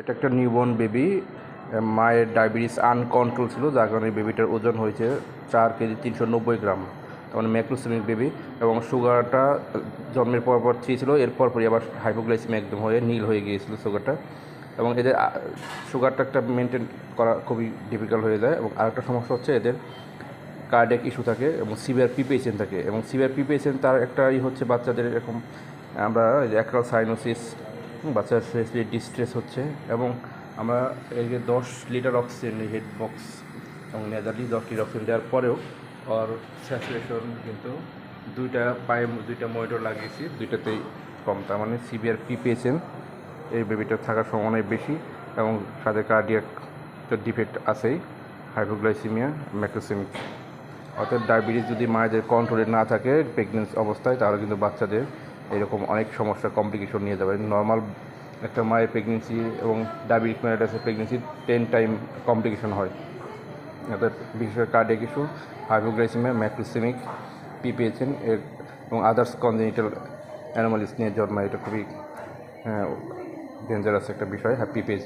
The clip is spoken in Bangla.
এটা একটা নিউবর্ন বেবি মায়ের ডায়াবেটিস আনকন্ট্রোল ছিল, যার কারণে বেবিটার ওজন হয়েছে চার কেজি তিনশো নব্বই গ্রাম। তার মানে ম্যাক্রোসেমিক বেবি এবং সুগারটা জন্মের পর পর থ্রি ছিল এরপর পরই আবার হাইপোগ্লাইসিমি একদম হয়ে নীল হয়ে গিয়েছিল সুগারটা। এবং এদের সুগারটা একটা মেনটেন করা খুবই ডিফিকাল্ট হয়ে যায়। এবং আরেকটা সমস্যা হচ্ছে এদের কার্ডিয়াক ইস্যু থাকে এবং সিভিয়ার পিপেশন থাকে। এবং সিভিয়ার পিপেশন তার একটাই হচ্ছে বাচ্চাদের এরকম, আমরা অ্যাক্রাল সাইনোসিস বাচ্চার সেসলি ডিস্ট্রেস হচ্ছে এবং আমরা যে দশ লিটার অক্সিজেন হেড বক্স এবং নেজারলি দশ লিটার অক্সিজেন দেওয়ার পরেও ওর স্যাচুরেশন কিন্তু দুইটা পায়ে দুইটা মনিটর লাগিয়েছি, দুইটাতেই কম। তার মানে সিভিয়ার পি পেয়েছেন এই বেবিটা থাকার সম্ভাবনাই বেশি এবং সাথে কার্ডিয়াক তো ডিফেক্ট আছেই হাইপোগ্লাইসিমিয়া ম্যাক্রোসেমিক অর্থাৎ ডায়াবেটিস যদি মায়েদের কন্ট্রোলে না থাকে প্রেগনেন্সি অবস্থায়, তাহলে কিন্তু বাচ্চাদের এরকম অনেক সমস্যা কমপ্লিকেশন নিয়ে যাবে। নর্মাল একটা মায়ের প্রেগনেন্সি এবং ডায়াবেটিক ম্যালাইটাসের প্রেগনেন্সি টেন টাইম কমপ্লিকেশন হয়। অর্থাৎ বিশেষ করে cardiac issue hypoglycaemia macrosomic PPHN এর এবং আদার্স কনজেনিটাল অ্যানোমালিস নিয়ে জন্মায়। এটা খুবই ডেঞ্জারাস একটা বিষয় হ্যাঁ পিপিএচ